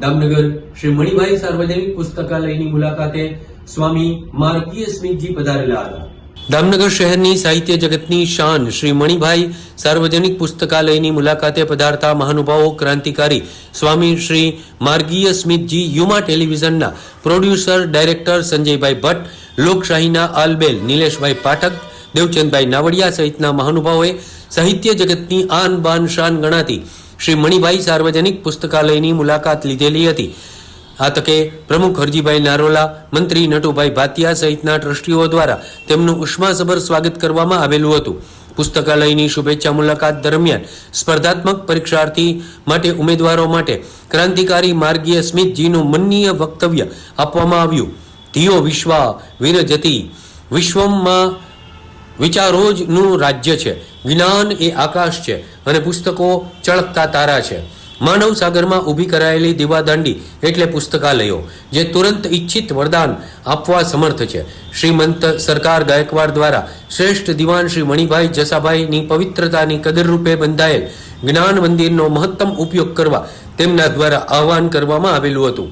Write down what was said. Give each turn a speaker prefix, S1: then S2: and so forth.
S1: દામનગર શ્રી મણિભાઈ સાર્વજનિક પુસ્તકાલયની મુલાકાતે સ્વામી માર્ગીય સ્મિતજી પધારેલા હતા. દામનગર શહેરની સાહિત્ય જગતની શાન શ્રી મણિભાઈ સાર્વજનિક પુસ્તકાલયની મુલાકાતે પધારતા મહાનુભાવો ક્રાંતિકારી સ્વામી શ્રી માર્ગીય સ્મિતજી યુમા ટેલિવિઝનના પ્રોડ્યુસર, ડાયરેક્ટર સંજયભાઈ ભટ્ટ, લોકશાહીના આલબેલ નિલેશભાઈ પાઠક, દેવચંદભાઈ નાવડિયા સહિતના મહાનુભાવોએ સાહિત્ય જગતની આન બાન શાન ગણાતી શ્રી મણિભાઈ સાર્વજનિક પુસ્તકાલયની મુલાકાત લીધેલી હતી. આ તકે પ્રમુખ હરજીભાઈ નારોલા, મંત્રી નટુભાઈ ભાતિયા સહિતના ટ્રસ્ટીઓ દ્વારા તેમનું ઉષ્માસભર સ્વાગત કરવામાં આવેલું હતું. પુસ્તકાલયની શુભેચ્છા મુલાકાત દરમિયાન સ્પર્ધાત્મક પરીક્ષાર્થી માટે ઉમેદવારો માટે ક્રાંતિકારી માર્ગીય સ્મિતજીનું મનનીય વક્તવ્ય આપવામાં આવ્યું. ધિયો વિશ્વા વિરજતી. વિશ્વમાં વિચારો જ નું રાજ્ય છે. જ્ઞાન એ આકાશ છે અને પુસ્તકો ચળકતા તારા છે. માનવ સાગરમાં ઊભી કરાયેલી દીવાદાંડી એટલે પુસ્તકાલયો, જે તુરંત ઈચ્છિત વરદાન આપવા સમર્થ છે. શ્રીમંત સરકાર ગાયકવાડ દ્વારા શ્રેષ્ઠ દિવાન શ્રી મણિભાઈ જસાભાઈની પવિત્રતાની કદર રૂપે બંધાયેલ જ્ઞાન મંદિરનો મહત્તમ ઉપયોગ કરવા તેમના દ્વારા આહવાન કરવામાં આવેલું હતું.